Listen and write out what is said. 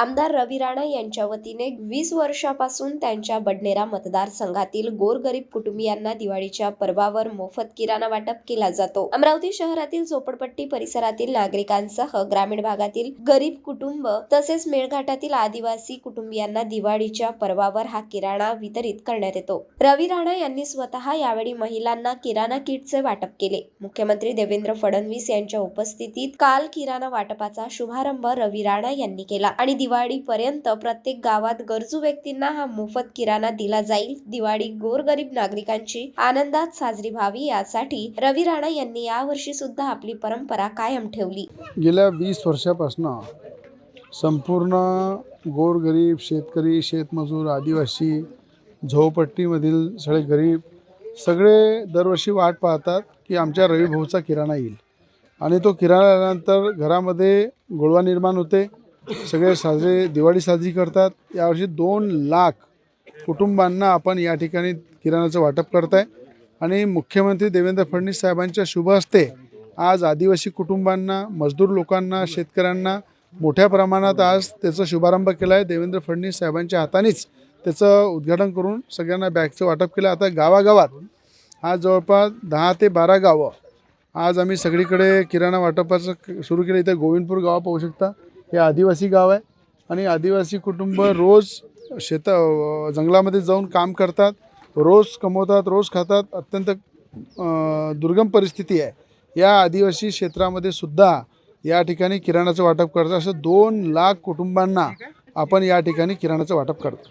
आमदार रवी राणा यांच्या वतीने वीस वर्षापासून त्यांच्या बडनेरा मतदारसंघातील गोरगरीब कुटुंबियांना दिवाळीच्या पर्वावर मोफत किराणा वाटप केला जातो. अमरावती शहरातील झोपडपट्टी परिसरातील नागरिकांसह ग्रामीण भागातील गरीब कुटुंब तसेच मेळघाटातील आदिवासी कुटुंबियांना दिवाळीच्या पर्वावर हा किराणा वितरित करण्यात येतो. रवी राणा यांनी स्वतः यावेळी महिलांना किराणा किटचे वाटप केले. मुख्यमंत्री देवेंद्र फडणवीस यांच्या उपस्थितीत काल किराणा वाटपाचा शुभारंभ रवी राणा यांनी केला आणि दिवाळीपर्यंत प्रत्येक गावात गरजू व्यक्तींना हा मोफत किराणा दिला जाईल. दिवाळी गोरगरीब नागरिकांची आनंदात साजरी व्हावी यासाठी रवी राणा यांनी यावर्षी सुद्धा आपली परंपरा कायम ठेवली. गेल्या वीस वर्षापासून संपूर्ण गोरगरीब शेतकरी शेतमजूर आदिवासी झोपट्टीमधील सगळे गरीब सगळे दरवर्षी वाट पाहतात की आमच्या रविभाऊचा किराणा येईल. आणि तो किराणा आल्यानंतर घरामध्ये गोळवा निर्माण होते. सगळे साजरे दिवाळी साजरी करतात. यावर्षी दोन लाख कुटुंबांना आपण या ठिकाणी किराणाचं वाटप करताय. आणि मुख्यमंत्री देवेंद्र फडणवीस साहेबांच्या शुभ हस्ते आज आदिवासी कुटुंबांना मजदूर लोकांना शेतकऱ्यांना मोठ्या प्रमाणात आज त्याचा शुभारंभ केला आहे देवेंद्र फडणवीस साहेबांच्या हातानेच त्याचं उद्घाटन करून सगळ्यांना बॅगचं वाटप केलं. आता गावागावात आज जवळपास दहा ते बारा गावं. आज आम्ही सगळीकडे किराणा वाटपाचं सुरू केलं. इथे गोविंदपूर गाव पाहू शकता. हे आदिवासी गाव आहे आणि आदिवासी कुटुंब रोज शेता जंगलामध्ये जाऊन काम करतात रोज कमवतात रोज खातात अत्यंत दुर्गम परिस्थिती आहे. या आदिवासी क्षेत्रामध्ये सुद्धा या ठिकाणी किराणाचं वाटप करतात. असं दोन लाख कुटुंबांना आपण या ठिकाणी किराणाचं वाटप करतो.